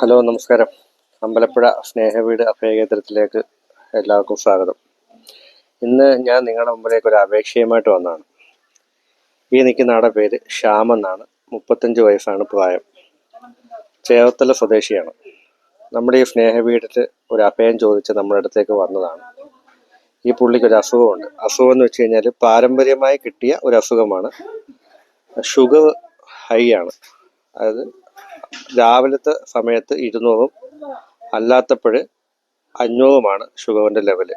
Hello നമസ്കാരം. അമ്പലപ്പുഴ സ്നേഹവീട് അഭയകേന്ദ്രത്തിലേക്ക് എല്ലാവർക്കും സ്വാഗതം. ഇന്ന് ഞാൻ നിങ്ങളുടെ മുമ്പിലേക്ക് ഒരു അപേക്ഷയുമായിട്ട് വന്നതാണ്. ഈ നിൽക്കുന്ന ആടെ പേര് ശ്യാം എന്നാണ്. മുപ്പത്തഞ്ച് വയസ്സാണ് പ്രായം. ചേർത്തല സ്വദേശിയാണ്. നമ്മുടെ ഈ സ്നേഹവീടിൽ ഒരു അഭയം ചോദിച്ച് നമ്മുടെ അടുത്തേക്ക് വന്നതാണ്. ഈ പുള്ളിക്ക് ഒരു അസുഖമുണ്ട്. അസുഖം എന്ന് വെച്ച് കഴിഞ്ഞാൽ പാരമ്പര്യമായി കിട്ടിയ ഒരു അസുഖമാണ്. ഷുഗർ ഹൈ ആണ്. അതായത് രാവിലത്തെ സമയത്ത് ഇരുന്നൂറും അല്ലാത്തപ്പോൾ അഞ്ഞൂറുമാണ് ഷുഗറിന്റെ ലെവൽ.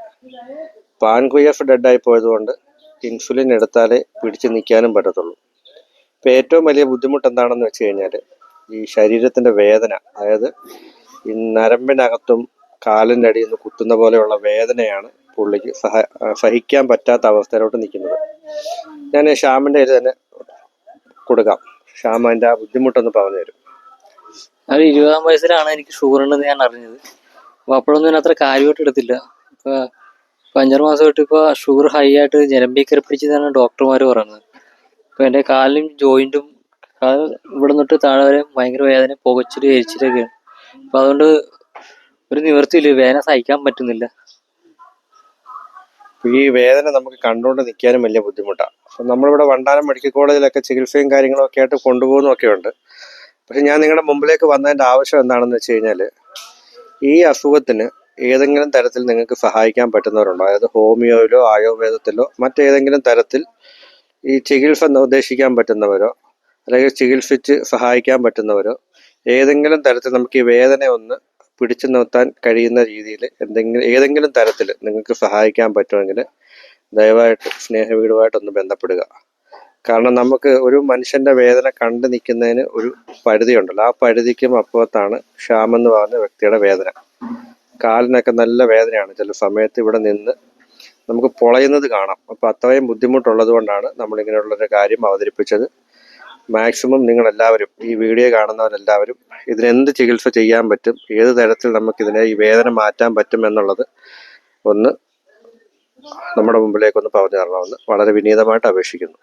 പാൻകുയഫ് ഡെഡായി പോയതുകൊണ്ട് ഇൻസുലിൻ എടുത്താലേ പിടിച്ച് നിൽക്കാനും പറ്റത്തുള്ളൂ. ഇപ്പം ഏറ്റവും വലിയ ബുദ്ധിമുട്ട് എന്താണെന്ന് വെച്ച് കഴിഞ്ഞാൽ ഈ ശരീരത്തിന്റെ വേദന അതായത് ഈ നരമ്പിനകത്തും കാലിന്റെ അടിയിൽ നിന്ന് കുത്തുന്ന പോലെയുള്ള വേദനയാണ് പുള്ളിക്ക് സഹ സഹിക്കാൻ പറ്റാത്ത അവസ്ഥയിലോട്ട് നിൽക്കുന്നത്. ഞാൻ ഷ്യാമിന്റെ ഇത് തന്നെ കൊടുക്കാം. ഷ്യാമിന്റെ ആ ബുദ്ധിമുട്ടൊന്ന് പറഞ്ഞു തരും അത് ഇരുപതാം വയസ്സിലാണ് എനിക്ക് ഷുഗർ ഉണ്ടെന്ന് ഞാൻ അറിഞ്ഞത്. അപ്പൊ അപ്പോഴൊന്നും ഞാൻ അത്ര കാര്യമായിട്ട് എടുത്തില്ല. ഇപ്പൊ അഞ്ചാറ് മാസം മാസമായിട്ട് ഇപ്പൊ ഷുഗർ ഹൈ ആയിട്ട് ഞരമ്പീക്കര പിടിച്ചതാണ് ഡോക്ടർമാർ പറയുന്നത്. ഇപ്പൊ എന്റെ കാലിലും ജോയിന്റും കാൽ ഇവിടെ നിന്നിട്ട് താഴെ വരെ ഭയങ്കര വേദന പുകച്ചിൽ എരിച്ചിലൊക്കെയാണ്. അപ്പൊ അതുകൊണ്ട് ഒരു നിവൃത്തിയില്ല. വേദന സഹിക്കാൻ പറ്റുന്നില്ല. ഈ വേദന നമുക്ക് കണ്ടുകൊണ്ട് നിൽക്കാനും വലിയ ബുദ്ധിമുട്ടാണ് അപ്പം നമ്മളിവിടെ വണ്ടാനം മെഡിക്കൽ കോളേജിലൊക്കെ ചികിത്സയും കാര്യങ്ങളും ഒക്കെ ആയിട്ട് കൊണ്ടുപോകുന്നൊക്കെ ഉണ്ട് പക്ഷെ ഞാൻ നിങ്ങളുടെ മുമ്പിലേക്ക് വന്നതിന്റെ ആവശ്യം എന്താണെന്ന് വെച്ച് കഴിഞ്ഞാൽ ഈ അസുഖത്തിന് ഏതെങ്കിലും തരത്തിൽ നിങ്ങൾക്ക് സഹായിക്കാൻ പറ്റുന്നവരുണ്ടോ? അതായത് ഹോമിയോയിലോ ആയുർവേദത്തിലോ മറ്റേതെങ്കിലും തരത്തിൽ ഈ ചികിത്സ നിർദ്ദേശിക്കാൻ പറ്റുന്നവരോ അല്ലെങ്കിൽ ചികിത്സിച്ച് സഹായിക്കാൻ പറ്റുന്നവരോ ഏതെങ്കിലും തരത്തിൽ നമുക്ക് ഈ വേദന ഒന്ന് പിടിച്ചു നിർത്താൻ കഴിയുന്ന രീതിയിൽ എന്തെങ്കിലും ഏതെങ്കിലും തരത്തിൽ നിങ്ങൾക്ക് സഹായിക്കാൻ പറ്റുമെങ്കിൽ ദയവായിട്ട് സ്നേഹവീടുമായിട്ടൊന്ന് ബന്ധപ്പെടുക. കാരണം നമുക്ക് ഒരു മനുഷ്യന്റെ വേദന കണ്ടു നിൽക്കുന്നതിന് ഒരു പരിധിയുണ്ടല്ലോ. ആ പരിധിക്കും അപ്പുറത്താണ് ക്ഷാമം എന്ന് പറഞ്ഞ വ്യക്തിയുടെ വേദന. കാലിനൊക്കെ നല്ല വേദനയാണ്. ചില സമയത്ത് ഇവിടെ നിന്ന് നമുക്ക് പൊളയുന്നത് കാണാം. അപ്പൊ അത്രയും ബുദ്ധിമുട്ടുള്ളത് കൊണ്ടാണ് നമ്മളിങ്ങനെയുള്ളൊരു കാര്യം അവതരിപ്പിച്ചത്. മാക്സിമം നിങ്ങൾ എല്ലാവരും ഈ വീഡിയോ കാണുന്നവരെല്ലാവരും ഇതിനെന്ത് ചികിത്സ ചെയ്യാൻ പറ്റും ഏത് തരത്തിൽ നമുക്കിതിനെ ഈ വേദന മാറ്റാൻ പറ്റും എന്നുള്ളത് ഒന്ന് നമ്മുടെ മുമ്പിലേക്കൊന്ന് പറഞ്ഞു തരണമെന്ന് വളരെ വിനീതമായിട്ട് അപേക്ഷിക്കുന്നു.